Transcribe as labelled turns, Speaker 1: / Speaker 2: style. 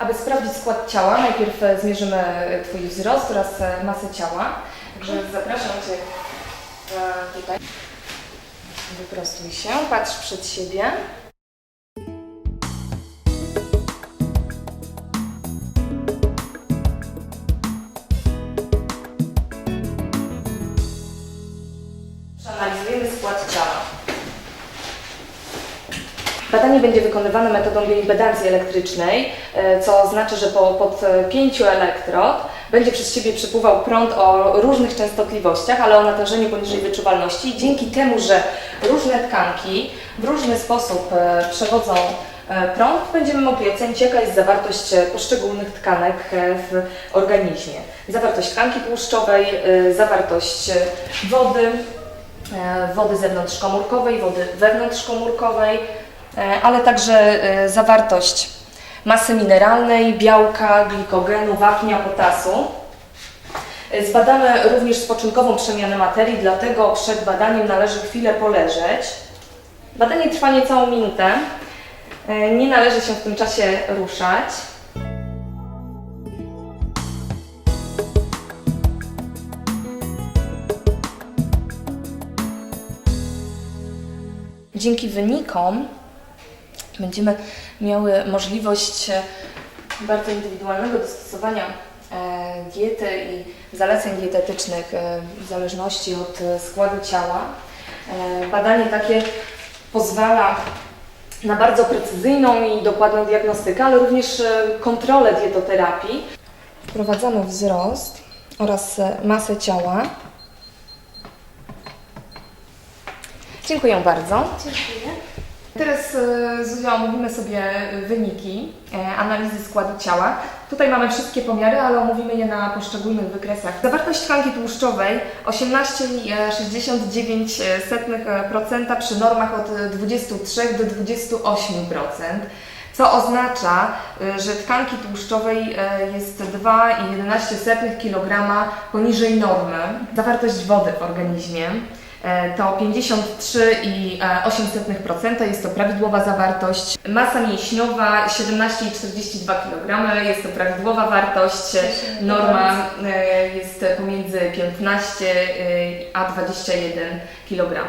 Speaker 1: Aby sprawdzić skład ciała, najpierw e, zmierzymy Twój wzrost oraz e, masę ciała. Także zapraszam Cię e, tutaj. Wyprostuj się, patrz przed siebie. Badanie będzie wykonywane metodą bioimpedancji elektrycznej, e, co oznacza, że po, pod e, elektrod będzie przez siebie przepływał prąd o różnych częstotliwościach, ale o natężeniu poniżej wyczuwalności. Dzięki temu, że różne tkanki w różny sposób e, przewodzą prąd, będziemy mogli ocenić, jaka jest zawartość poszczególnych tkanek w organizmie. Zawartość tkanki tłuszczowej, zawartość wody, wody zewnątrzkomórkowej, wody wewnątrzkomórkowej, ale także e, zawartość masy mineralnej, białka, glikogenu, wapnia, potasu. E, Zbadamy również spoczynkową przemianę materii, dlatego przed badaniem należy chwilę poleżeć. Badanie trwa niecałą minutę. E, Nie należy się w tym czasie ruszać. Dzięki wynikom będziemy miały możliwość e, bardzo indywidualnego dostosowania e, diety i zaleceń dietetycznych e, w zależności od składu ciała. Badanie takie pozwala na bardzo precyzyjną i dokładną diagnostykę, ale również kontrolę dietoterapii. Wprowadzamy wzrost oraz masę ciała. Dziękuję bardzo.
Speaker 2: Dziękuję.
Speaker 1: Teraz e, Zuzia omówimy sobie wyniki e, analizy składu ciała. Tutaj mamy wszystkie pomiary, ale omówimy je na poszczególnych wykresach. Zawartość tkanki tłuszczowej 18,69% przy normach od 23 do 28%. Co oznacza, e, że tkanki tłuszczowej e, jest 2,11 kg poniżej normy. Zawartość wody w organizmie E, to 53,8% jest to prawidłowa zawartość. Masa mięśniowa 17,42 kg jest to prawidłowa wartość. Norma e, jest pomiędzy 15 e, a 21 kg.